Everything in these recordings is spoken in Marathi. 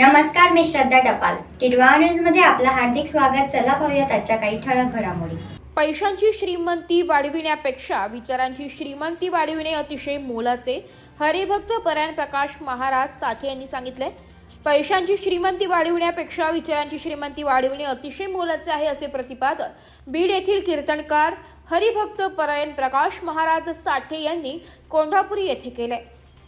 नमस्कार मी श्रद्धा टपाल. टिडवा न्यूजमध्ये आपलं हार्दिक स्वागत. चला पाहूयात आजच्या काही ठळक घडामोडी. पैशांची श्रीमंती वाढविण्यापेक्षा विचारांची श्रीमंती वाढविणे अतिशय मोलाचे. हरिभक्त परायण प्रकाश महाराज साठे यांनी सांगितले पैशांची श्रीमंती वाढविण्यापेक्षा विचारांची श्रीमंती वाढविणे अतिशय मोलाचे आहे असे प्रतिपादन बीड येथील कीर्तनकार हरिभक्त परायण प्रकाश महाराज साठे यांनी कोंढापुरी येथे केले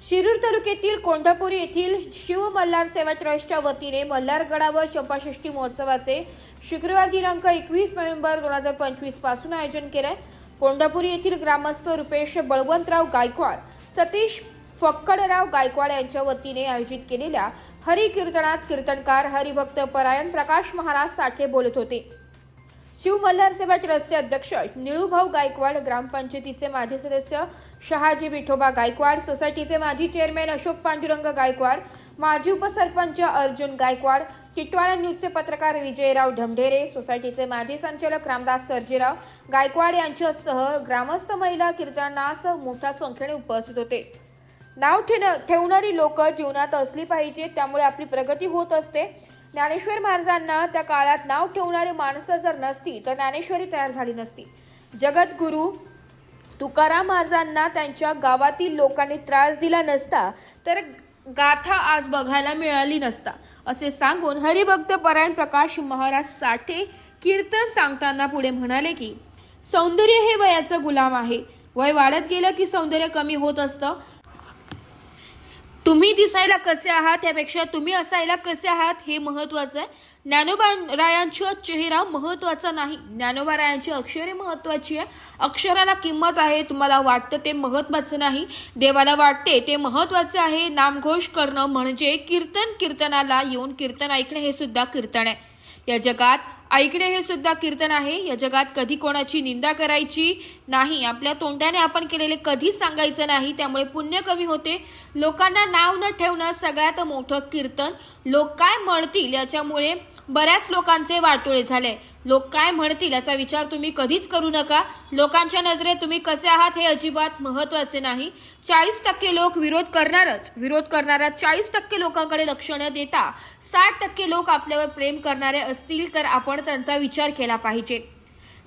शिरूर तालुक्यातील कोंढापुरी येथील शिव मल्हार सेवा ट्रस्टच्या वतीने मल्हारगडावर चंपाषष्ठी महोत्सवाचे शुक्रवार दिनांक एकवीस नोव्हेंबर दोन हजार पंचवीसपासून आयोजन केलंय. कोंढापुरी येथील ग्रामस्थ रुपेश बळवंतराव गायकवाड सतीश फक्कडराव गायकवाड यांच्या वतीने आयोजित केलेल्या हरिकीर्तनात कीर्तनकार हरिभक्त परायण प्रकाश महाराज साठे बोलत होते. शिव मल्हार सेवा ट्रस्टचे अध्यक्ष निळूभाऊ गायकवाड ग्रामपंचायतीचे माजी सदस्य शहाजी विठोबा गायकवाड सोसायटीचे माजी चेअरमॅन अशोक पांडुरंग गायकवाड माजी उपसरपंच अर्जुन गायकवाड टिटवाळा न्यूजचे पत्रकार विजयराव ढमढेरे सोसायटीचे माजी संचालक रामदास सर्जेराव गायकवाड यांच्यासह ग्रामस्थ महिला कीर्तनास मोठ्या संख्येने उपस्थित होते. नाव ठेव ठेवणारी लोक जीवनात असली पाहिजे त्यामुळे आपली प्रगती होत असते. ज्ञानेश्वर महाराजांना त्या काळात नाव ठेवणारी माणसं जर नसती तर ज्ञानेश्वरी तयार झाली नसती. जगद्गुरू तुकाराम महाराजांना त्यांच्या गावातील लोकांनी त्रास दिला नसता तर गाथा आज बघायला मिळाली नसता. असे सांगून हरिभक्त परायण प्रकाश महाराज साठे कीर्तन सांगताना पुढे म्हणाले की सौंदर्य हे वयाचं गुलाम आहे. वय वाढत गेलं की सौंदर्य कमी होत असतं. तुम्ही दिसायला कसे आहात? यापेक्षा तुम्ही असायला कसे आहात? हे महत्वाचं आहे. ज्ञानोबा रायांचा चेहरा महत्त्वाचा नाही. ज्ञानोबा रायांची अक्षरे महत्वाची आहे. अक्षराला किंमत आहे. तुम्हाला वाटतं ते महत्वाचं नाही. देवाला वाटते ते महत्त्वाचे आहे. नामघोष करणं म्हणजे कीर्तन कीर्तनाला येऊन कीर्तन ऐकणं हे सुद्धा कीर्तन आहे. या जगात ऐकणे हे सुद्धा कीर्तन आहे. या जगात कधी कोणाची निंदा करायची नाही. आपल्या तोंडाने आपण केलेले कधीच सांगायचं नाही. त्यामुळे पुण्य कमी होते. लोकांना नाव न ठेवणं सगळ्यात मोठं कीर्तन. लोक काय म्हणतील याच्यामुळे बऱ्याच लोकांचे वाटोळे झाले. लोक काय म्हणतील याचा विचार तुम्ही कधीच करू नका. लोकांच्या नजरेत तुम्ही कसे आहात हे अजिबात महत्त्वाचे नाही. चाळीस टक्के लोक विरोध करणारच. विरोध करणाऱ्या चाळीस टक्के लोकांकडे लक्ष न देता साठ टक्के लोक आपल्यावर प्रेम करणारे असतील तर आपण त्यांचा विचार केला पाहिजे.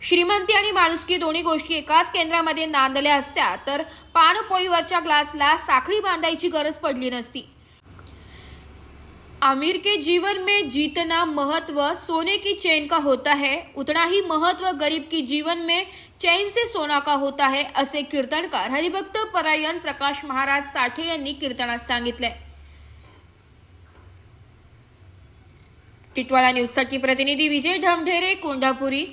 श्रीमंती आणि माणुसकी दोन्ही गोष्टी एकाच केंद्रामध्ये नांदल्या असत्या तर पानपोईवरच्या ग्लासला साखळी बांधायची गरज पडली नसती. आमिर के जीवन में जीतना महत्त्व सोने की चैन का होता है। उतना ही महत्त्व गरीब की जीवन में चैन से सोना का होता है असे कीर्तनकार हरिभक्त परायण प्रकाश महाराज साठे यांनी कीर्तनात सांगितले. टिटवाळा न्यूजसाठी प्रतिनिधी विजय ढमढेरे कोंढापुरी.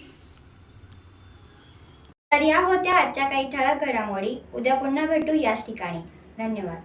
तर या होत्या आजच्या काही ठळक घडामोडी. उद्या पुन्हा भेटू याच ठिकाणी. धन्यवाद.